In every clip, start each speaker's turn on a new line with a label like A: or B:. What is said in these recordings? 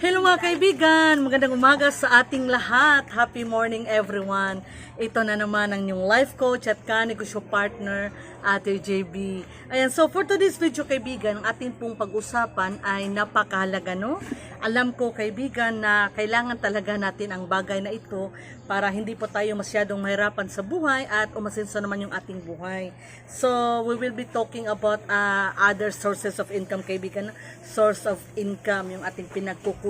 A: Hello mga kaibigan! Magandang umaga sa ating lahat. Happy morning everyone. Ito na naman ang inyong life coach at kanegosyo partner, Ate JB. Ayan, so for today's video kaibigan, ang ating pong pag-usapan ay napakahalaga, no? Alam ko kaibigan na kailangan talaga natin ang bagay na ito para hindi po tayo masyadong mahirapan sa buhay at umasenso naman yung ating buhay. So, we will be talking about uh, other sources of income kaibigan. Source of income, yung ating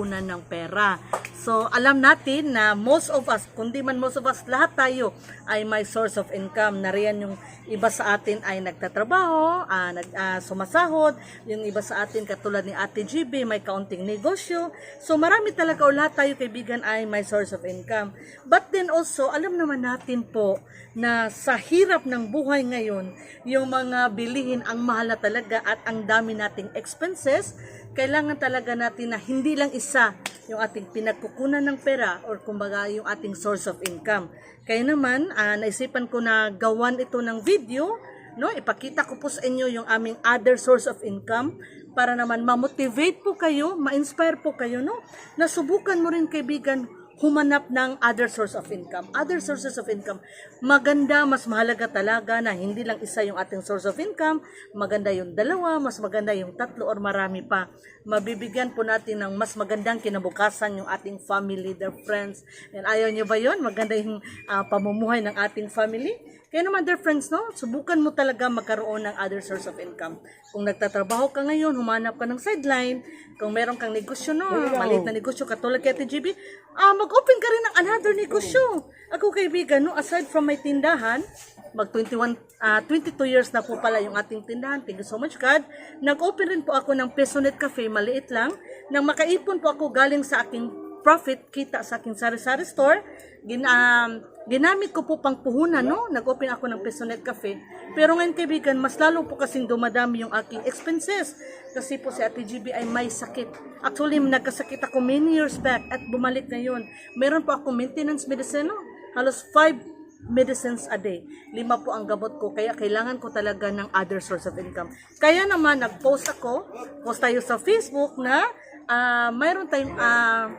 A: pinagkukunan ng pera. So, alam natin na most of us, kundi man most of us, lahat tayo ay may source of income. Nariyan yung iba sa atin ay nagtatrabaho, ah, nag, ah, sumasahod. Yung iba sa atin, katulad ni Ate GB, may kaunting negosyo. So, marami talaga o lahat tayo kaibigan ay may source of income. But then also, alam naman natin po na sa hirap ng buhay ngayon, yung mga bilihin ang mahal na talaga at ang dami nating expenses, kailangan talaga natin na hindi lang isa yung ating pinagkukunan ng pera or kumbaga yung ating source of income. Kaya naman, ah, naisipan ko na gawan ito ng video, no? Ipakita ko po sa inyo yung aming other source of income para naman ma-motivate po kayo, ma-inspire po kayo, no? Nasubukan mo rin kaibigan humanap ng other source of income. Other sources of income. Maganda, mas mahalaga talaga na hindi lang isa yung ating source of income. Maganda yung dalawa, mas maganda yung tatlo or marami pa. Mabibigyan po natin ng mas magandang kinabukasan yung ating family, their friends. And ayaw nyo ba yun? Maganda yung ah, pamumuhay ng ating family. Kaya naman, dear friends, no? Subukan mo talaga magkaroon ng other source of income. Kung nagtatrabaho ka ngayon, humanap ka ng sideline. Kung meron kang negosyo, no? Maliit na negosyo, katulad kay TGB, ah, mag-open ka rin ng another negosyo. Ako kaibigan, no? Aside from my tindahan, mag 21, ah, 22 years na po pala yung ating tindahan. Thank you so much, God. Nag-open rin po ako ng Pesonet Cafe, maliit lang. Nang makaipon po ako galing sa aking profit kita sa aking sari-sari store. Gin, um, ginamit ko po pang puhunan, no? Nag-open ako ng Pesonet Cafe. Pero ngayon, kaibigan, mas lalo po kasing dumadami yung aking expenses. Kasi po si Ate GB ay may sakit. Actually, nagkasakit ako many years back at bumalik ngayon. Meron po ako maintenance medicine, no? Halos 5 medicines a day. Lima po ang gamot ko, kaya kailangan ko talaga ng other source of income. Kaya naman, nag-post ako, post tayo sa Facebook na ah mayroon tayong, ah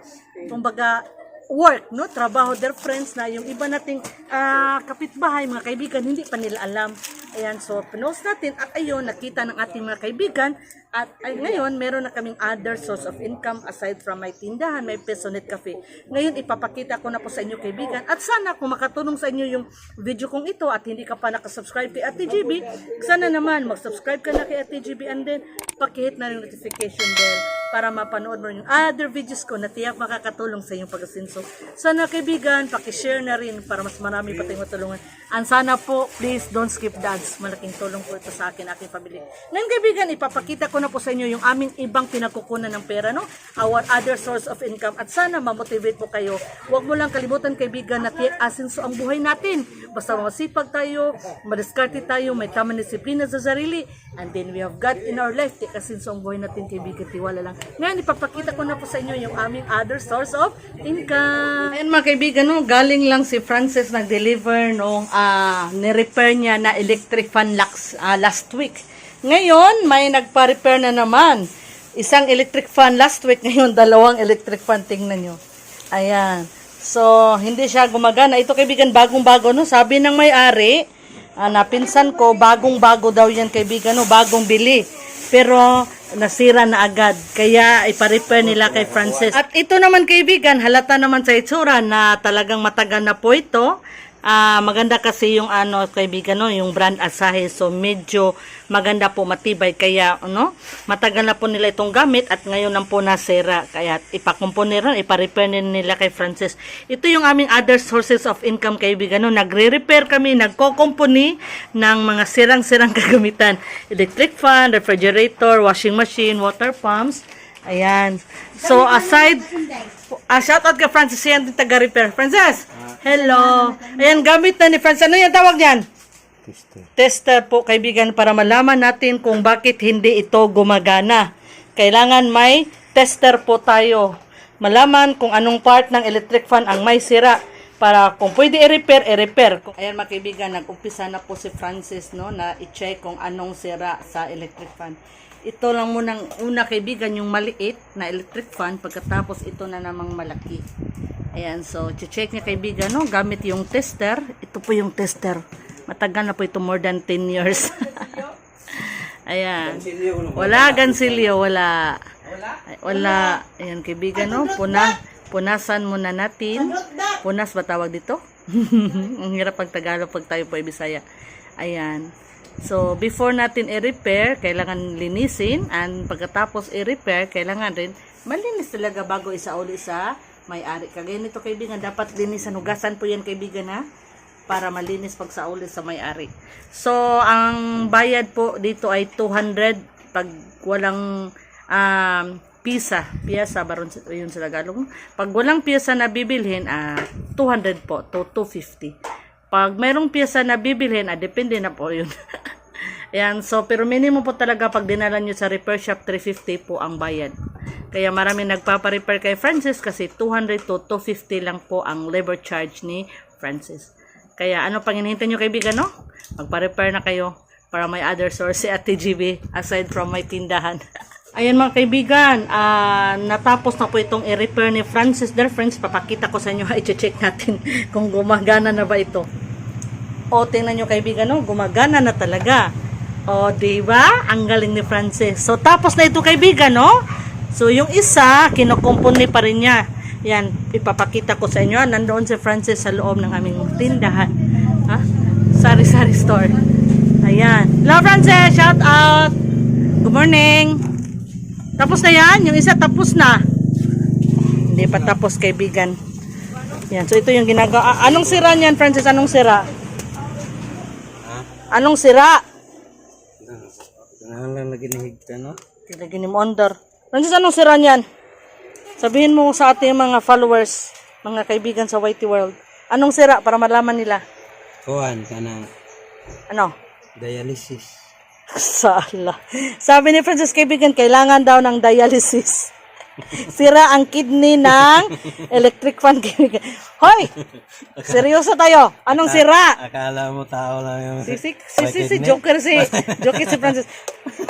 A: kumbaga, work, no? Trabaho, their friends na yung iba nating ah, kapitbahay, mga kaibigan, hindi pa nila alam. Ayan, so pinost natin at ayun, nakita ng ating mga kaibigan at ay, ngayon, meron na kaming other source of income aside from my tindahan, may Pesonet Cafe. Ngayon, ipapakita ko na po sa inyo kaibigan at sana kung makatulong sa inyo yung video kong ito at hindi ka pa nakasubscribe kay Ate GB, sana naman mag-subscribe ka na kay Ate GB and then pakihit na yung notification bell para mapanood mo yung other videos ko na tiyak makakatulong sa inyong pag-asinso. Sana kaibigan, pakishare na rin para mas marami pa tayong matulungan. And sana po, please don't skip ads. Malaking tulong po ito sa akin, aking pamilya. Ngayon kaibigan, ipapakita ko na po sa inyo yung aming ibang pinagkukunan ng pera, no? Our other source of income. At sana mamotivate po kayo. Huwag mo lang kalimutan kaibigan na tiyak asinso ang buhay natin. Basta masipag tayo, madiskarte tayo, may tamang disiplina sa sarili, and then we have God in our life. Tiyak asinso ang buhay natin kaibigan, tiwala lang. Ngayon, ipapakita ko na po sa inyo yung aming other source of income. Ayan mga kaibigan, no, galing lang si Francis nag-deliver nung ah, ni-repair niya na electric fan last, ah, last week. Ngayon, may nagpa-repair na naman. Isang electric fan last week, ngayon dalawang electric fan, tingnan nyo. Ayan. So, hindi siya gumagana. Ito kaibigan, bagong-bago, no? Sabi ng may-ari, ah, napinsan ko, bagong-bago daw yan kaibigan, no? Bagong bili. Pero, nasira na agad. Kaya, ipa-repair nila kay Francis. At ito naman kaibigan, halata naman sa itsura na talagang matagal na po ito. Ah, maganda kasi yung ano kaibigan no, yung brand Asahi. So medyo maganda po matibay kaya ano, matagal na po nila itong gamit at ngayon lang po nasira. Kaya ipakumponiran, ipa-repair nila kay Francis. Ito yung aming other sources of income kaibigan no. Nagre-repair kami, nagko-company ng mga sirang-sirang kagamitan. Electric fan, refrigerator, washing machine, water pumps. Ayan. So, aside, ah, shout out kay Francis, yan taga-repair. Francis, hello. Ayan, gamit na ni Francis. Ano yan tawag yan?
B: Tester.
A: Tester po, kaibigan, para malaman natin kung bakit hindi ito gumagana. Kailangan may tester po tayo. Malaman kung anong part ng electric fan ang may sira para kung pwede i-repair, i-repair. Ayan mga kaibigan, nag-umpisa na po si Francis no, na i-check kung anong sira sa electric fan. ito lang munang una kaibigan yung maliit na electric fan pagkatapos ito na namang malaki. Ayan, so check niya kaibigan no, gamit yung tester. Ito po yung tester. Matagal na po ito more than 10 years. Ayan. Wala gansilyo, wala. Wala. Ayan kaibigan no, puna, punasan muna natin. Punas ba tawag dito? Ang hirap pag Tagalog pag tayo po ay Bisaya. Ayan. So, before natin i-repair, kailangan linisin. And pagkatapos i-repair, kailangan rin malinis talaga bago isauli sa may-ari. Kagaya nito kaibigan, dapat linisan. Hugasan po yan kaibigan ha para malinis pag sauli sa may-ari. So, ang bayad po dito ay 200 pag walang um, pisa. Piyasa, baron yun sa Tagalog. Pag walang piyasa na bibilhin, ah 200 po to 250. Pag mayroong piyesa na bibilhin, ah, depende na po yun. Ayan, so pero minimum po talaga pag dinala nyo sa repair shop, 350 po ang bayad. Kaya marami nagpapa-repair kay Francis kasi 200 to 250 lang po ang labor charge ni Francis. Kaya ano pang hinihintay nyo kaibigan, no? Magpa-repair na kayo para may other source si Ate GB aside from my tindahan. Ayan mga kaibigan, ah, natapos na po itong i-repair ni Francis. There friends, papakita ko sa inyo, i-check natin kung gumagana na ba ito. O, tingnan nyo kaibigan, no? gumagana na talaga. O, di ba? Ang galing ni Francis. So, tapos na ito kaibigan, no? So, yung isa, kinukumpuni pa rin niya. Yan, ipapakita ko sa inyo. Nandoon si Francis sa loob ng aming tindahan. Ha? Sari-sari store. Ayan. Hello, Francis! Shout out! Good morning! Tapos na yan? Yung isa tapos na. Hindi pa tapos, kaibigan. Yan. So, ito yung ginagawa. Ah, anong sira niyan, Francis? Anong sira? Anong sira?
B: Kailangan lang lagi ni Higta, no?
A: Tilagyan ni Mondor. Francis, anong sira niyan? Sabihin mo sa ating mga followers, mga kaibigan sa Whitey World. Anong sira para malaman nila?
B: Kuhan ka ng
A: Ano?
B: dialysis.
A: Sala. Sabi ni Francis kaibigan, kailangan daw ng dialysis. Sira ang kidney ng electric fan kaibigan. Hoy! Seryoso tayo. Anong sira?
B: Akala mo tao lang yung...
A: Si, si, si, si, si Joker si, Joker si Francis.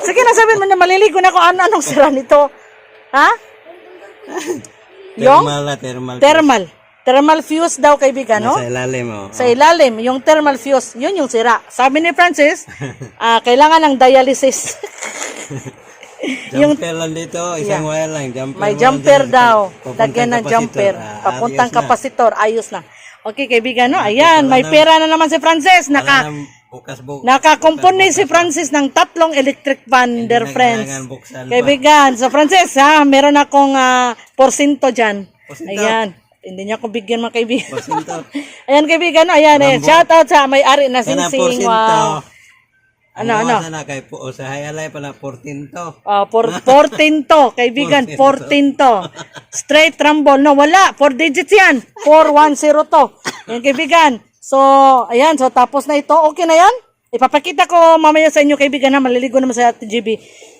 A: Sige na sabihin mo na maliligo na kung ano anong sira nito. Ha? Yung
B: Thermal na thermal.
A: thermal. Thermal fuse daw kaibigan, no?
B: Sa ilalim, oh.
A: Sa ilalim, yung thermal fuse, yun yung sira. Sabi ni Francis, ah, kailangan ng dialysis.
B: Jumper lang dito, isang wire lang. Jumper
A: May jumper
B: dyan.
A: daw. Lagyan ng jumper.
B: Ah,
A: Papuntang kapasitor. Ayos na. Okay, kaibigan, no? Ayan, may pera na naman si Francis.
B: Wala
A: Naka,
B: bukas bu-
A: nakakumpuni si Francis ng tatlong electric fan, dear
B: na
A: friends.
B: buksan.
A: Kaibigan, so Francis, ha, meron akong ah, porsinto dyan.
B: Porsinto?
A: Ayan. Hindi niya ako bigyan mga kaibigan.
B: Porsinto.
A: ayan, kaibigan? Ayan, eh. Shout out sa may-ari na
B: porsinto.
A: Wow. Ano, ano?
B: Sana kay po, o sa hayalay pala portinto.
A: Ah, por, 14 to, kaibigan, 14 to. Straight rumble, no, wala, 4 digits yan. 410 to. Yan, kaibigan. So, ayan, so tapos na ito. Okay na yan? Ipapakita ko mamaya sa inyo, kaibigan, na maliligo naman sa Ate.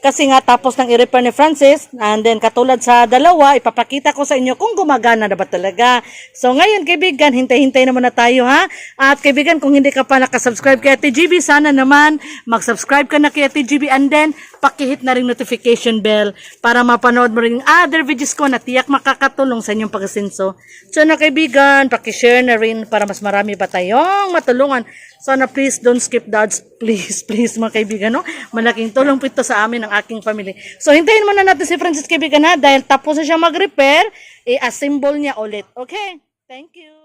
A: Kasi nga, tapos ng i-repair ni Francis, and then katulad sa dalawa, ipapakita ko sa inyo kung gumagana na ba talaga. So, ngayon, kaibigan, hintay-hintay naman na tayo, ha? At kaibigan, kung hindi ka pa nakasubscribe kay Ate GB, sana naman mag-subscribe ka na kay Ate GB and then pakihit na rin notification bell para mapanood mo rin yung other videos ko na tiyak makakatulong sa inyong pag-asenso. So na kaibigan, pakishare na rin para mas marami pa tayong matulungan. Sana please don't skip the ads. Please, please mga kaibigan. No? Malaking tulong po ito sa amin ng aking family. So hintayin muna natin si Francis kaibigan ha dahil tapos na siya mag-repair, i-assemble niya ulit. Okay? Thank you.